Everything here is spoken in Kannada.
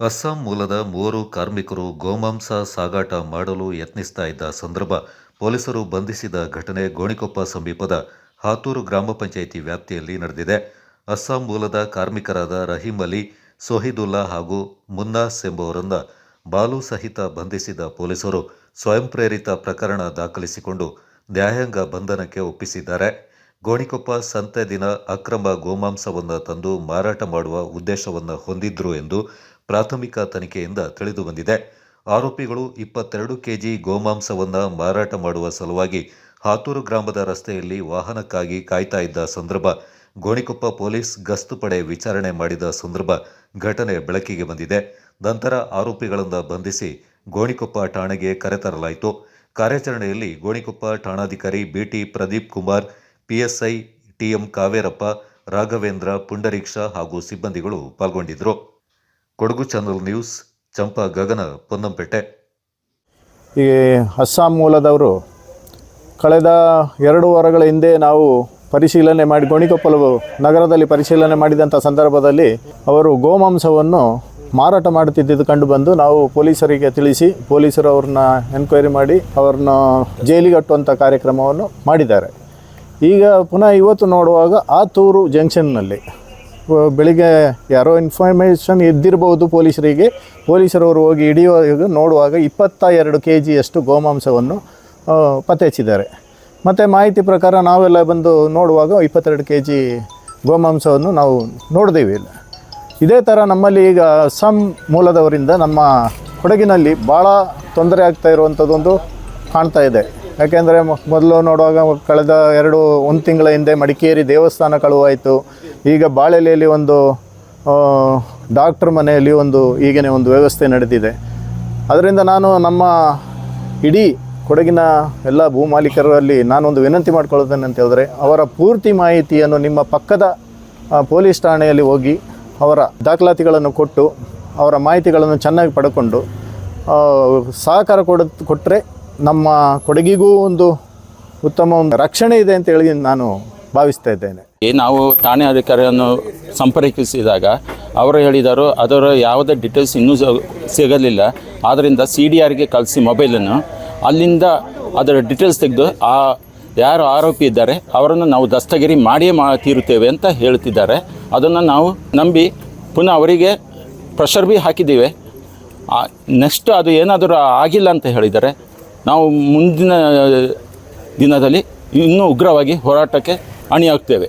ಅಸ್ಸಾಂ ಮೂಲದ ಮೂವರು ಕಾರ್ಮಿಕರು ಗೋಮಾಂಸ ಸಾಗಾಟ ಮಾಡಲು ಯತ್ನಿಸ್ತಾ ಇದ್ದ ಸಂದರ್ಭ ಪೊಲೀಸರು ಬಂಧಿಸಿದ ಘಟನೆ ಗೋಣಿಕೊಪ್ಪ ಸಮೀಪದ ಹಾತೂರು ಗ್ರಾಮ ಪಂಚಾಯಿತಿ ವ್ಯಾಪ್ತಿಯಲ್ಲಿ ನಡೆದಿದೆ. ಅಸ್ಸಾಂ ಮೂಲದ ಕಾರ್ಮಿಕರಾದ ರಹೀಂ ಅಲಿ, ಸೊಹಿದುಲ್ಲಾ ಹಾಗೂ ಮುನ್ನಾಸ್ ಎಂಬುವರನ್ನ ಬಾಲು ಸಹಿತ ಬಂಧಿಸಿದ ಪೊಲೀಸರು ಸ್ವಯಂ ಪ್ರೇರಿತ ಪ್ರಕರಣ ದಾಖಲಿಸಿಕೊಂಡು ನ್ಯಾಯಾಂಗ ಬಂಧನಕ್ಕೆ ಒಪ್ಪಿಸಿದ್ದಾರೆ. ಗೋಣಿಕೊಪ್ಪ ಸಂತೆ ದಿನ ಅಕ್ರಮ ಗೋಮಾಂಸವನ್ನು ತಂದು ಮಾರಾಟ ಮಾಡುವ ಉದ್ದೇಶವನ್ನು ಹೊಂದಿದ್ರು ಎಂದು ಪ್ರಾಥಮಿಕ ತನಿಖೆಯಿಂದ ತಿಳಿದುಬಂದಿದೆ ಆರೋಪಿಗಳು ಇಪ್ಪತ್ತೆರಡು ಕೆಜಿ ಗೋಮಾಂಸವನ್ನು ಮಾರಾಟ ಮಾಡುವ ಸಲುವಾಗಿ ಹಾತೂರು ಗ್ರಾಮದ ರಸ್ತೆಯಲ್ಲಿ ವಾಹನಕ್ಕಾಗಿ ಕಾಯ್ತಾ ಇದ್ದ ಸಂದರ್ಭ, ಗೋಣಿಕೊಪ್ಪ ಪೊಲೀಸ್ ಗಸ್ತು ಪಡೆ ವಿಚಾರಣೆ ಮಾಡಿದ ಸಂದರ್ಭ ಘಟನೆ ಬೆಳಕಿಗೆ ಬಂದಿದೆ. ನಂತರ ಆರೋಪಿಗಳನ್ನು ಬಂಧಿಸಿ ಗೋಣಿಕೊಪ್ಪ ಠಾಣೆಗೆ ಕರೆತರಲಾಯಿತು. ಕಾರ್ಯಾಚರಣೆಯಲ್ಲಿ ಗೋಣಿಕೊಪ್ಪ ಠಾಣಾಧಿಕಾರಿ BT Pradeep Kumar, PSI TM Kaverappa, Raghavendra, Pundariksha ಹಾಗೂ ಸಿಬ್ಬಂದಿಗಳು ಪಾಲ್ಗೊಂಡಿದ್ದರು. Kodagu channel news, Champa Gagana, Ponnampet. ಈ ಅಸ್ಸಾಂ ಮೂಲದವರು ಕಳೆದ ಎರಡು ವಾರಗಳ ಹಿಂದೆ ನಾವು ಪರಿಶೀಲನೆ ಮಾಡಿ, ಗೋಣಿಕೊಪ್ಪಲು ನಗರದಲ್ಲಿ ಪರಿಶೀಲನೆ ಮಾಡಿದಂಥ ಸಂದರ್ಭದಲ್ಲಿ ಅವರು ಗೋಮಾಂಸವನ್ನು ಮಾರಾಟ ಮಾಡುತ್ತಿದ್ದುದು ಕಂಡುಬಂದು ನಾವು ಪೊಲೀಸರಿಗೆ ತಿಳಿಸಿ, ಪೊಲೀಸರು ಅವ್ರನ್ನ ಎನ್ಕ್ವೈರಿ ಮಾಡಿ, ಅವ್ರನ್ನ ಜೈಲಿಗೆ ಕಟ್ಟುವಂಥ ಕಾರ್ಯಕ್ರಮವನ್ನು ಮಾಡಿದ್ದಾರೆ. ಈಗ ಪುನಃ ಇವತ್ತು ನೋಡುವಾಗ ಆತೂರು ಜಂಕ್ಷನ್ನಲ್ಲಿ ಬೆಳಿಗ್ಗೆ ಯಾರೋ ಇನ್ಫಾರ್ಮೇಷನ್ ಇದ್ದಿರಬಹುದು ಪೊಲೀಸರಿಗೆ, ಪೊಲೀಸರವರು ಹೋಗಿ ಹಿಡಿಯುವಾಗ ನೋಡುವಾಗ ಇಪ್ಪತ್ತ ಎರಡು ಕೆ ಜಿಯಷ್ಟು ಗೋಮಾಂಸವನ್ನು ಪತ್ತೆ ಹಚ್ಚಿದ್ದಾರೆ ಮತ್ತು ಮಾಹಿತಿ ಪ್ರಕಾರ ನಾವೆಲ್ಲ ಬಂದು ನೋಡುವಾಗ ಇಪ್ಪತ್ತೆರಡು ಕೆ ಜಿ ಗೋಮಾಂಸವನ್ನು ನಾವು ನೋಡಿದೀವಿ. ಇಲ್ಲ ಇದೇ ಥರ ನಮ್ಮಲ್ಲಿ ಈಗ ಅಸ್ಸಾಂ ಮೂಲದವರಿಂದ ನಮ್ಮ ಕೊಡಗಿನಲ್ಲಿ ಭಾಳ ತೊಂದರೆ ಆಗ್ತಾ ಇರುವಂಥದ್ದೊಂದು ಕಾಣ್ತಾ ಇದೆ. ಯಾಕೆಂದರೆ ಮೊದಲು ನೋಡುವಾಗ ಕಳೆದ ಎರಡು, ಒಂದು ತಿಂಗಳ ಹಿಂದೆ ಮಡಿಕೇರಿ ದೇವಸ್ಥಾನ ಕಳುವಾಯಿತು. ಈಗ ಬಾಳೆಲೆಯಲ್ಲಿ ಒಂದು ಡಾಕ್ಟ್ರ್ ಮನೆಯಲ್ಲಿ ಒಂದು ಈಗಿನ ಒಂದು ವ್ಯವಸ್ಥೆ ನಡೆದಿದೆ. ಅದರಿಂದ ನಾನು ನಮ್ಮ ಇಡೀ ಕೊಡಗಿನ ಎಲ್ಲ ಭೂ ಮಾಲೀಕರಲ್ಲಿ ನಾನೊಂದು ವಿನಂತಿ ಮಾಡಿಕೊಳ್ಳುತ್ತೇನೆ ಅಂತ ಹೇಳಿದ್ರೆ, ಅವರ ಪೂರ್ತಿ ಮಾಹಿತಿಯನ್ನು ನಿಮ್ಮ ಪಕ್ಕದ ಪೊಲೀಸ್ ಠಾಣೆಯಲ್ಲಿ ಹೋಗಿ ಅವರ ದಾಖಲಾತಿಗಳನ್ನು ಕೊಟ್ಟು, ಅವರ ಮಾಹಿತಿಗಳನ್ನು ಚೆನ್ನಾಗಿ ಪಡ್ಕೊಂಡು ಸಹಕಾರ ಕೊಡ ಕೊಟ್ಟರೆ ನಮ್ಮ ಕೊಡಗಿಗೂ ಒಂದು ಉತ್ತಮ ಒಂದು ರಕ್ಷಣೆ ಇದೆ ಅಂತ ಹೇಳಿ ನಾನು ಭಾವಿಸ್ತಾ ಇದ್ದೇನೆ. ನಾವು ಠಾಣೆ ಅಧಿಕಾರಿಯನ್ನು ಸಂಪರ್ಕಿಸಿದಾಗ ಅವರು ಹೇಳಿದರು, ಅದರ ಯಾವುದೇ ಡೀಟೇಲ್ಸ್ ಇನ್ನೂ ಸಿಗಲಿಲ್ಲ. ಆದ್ದರಿಂದ ಸಿ ಡಿ ಆರ್ಗೆ ಕಳಿಸಿ ಮೊಬೈಲನ್ನು. ಅಲ್ಲಿಂದ ಅದರ ಡೀಟೇಲ್ಸ್ ತೆಗೆದು ಆ ಯಾರು ಆರೋಪಿ ಇದ್ದಾರೆ, ಅವರನ್ನು ನಾವು ದಸ್ತಗಿರಿ ಮಾಡಿಯೇ ಮಾ, ತೀರುತ್ತೇವೆ ಅಂತ ಹೇಳ್ತಿದ್ದಾರೆ. ಅದನ್ನು ನಾವು ನಂಬಿ ಪುನಃ ಅವರಿಗೆ ಪ್ರೆಷರ್ ಬಿ ಹಾಕಿದ್ದೀವಿ. ನೆಕ್ಸ್ಟ್ ಅದು ಏನಾದರೂ ಆಗಿಲ್ಲ ಅಂತ ಹೇಳಿದರೆ ನಾವು ಮುಂದಿನ ದಿನದಲ್ಲಿ ಇನ್ನೂ ಉಗ್ರವಾಗಿ ಹೋರಾಟಕ್ಕೆ ಅಣಿಯಾಗ್ತೇವೆ.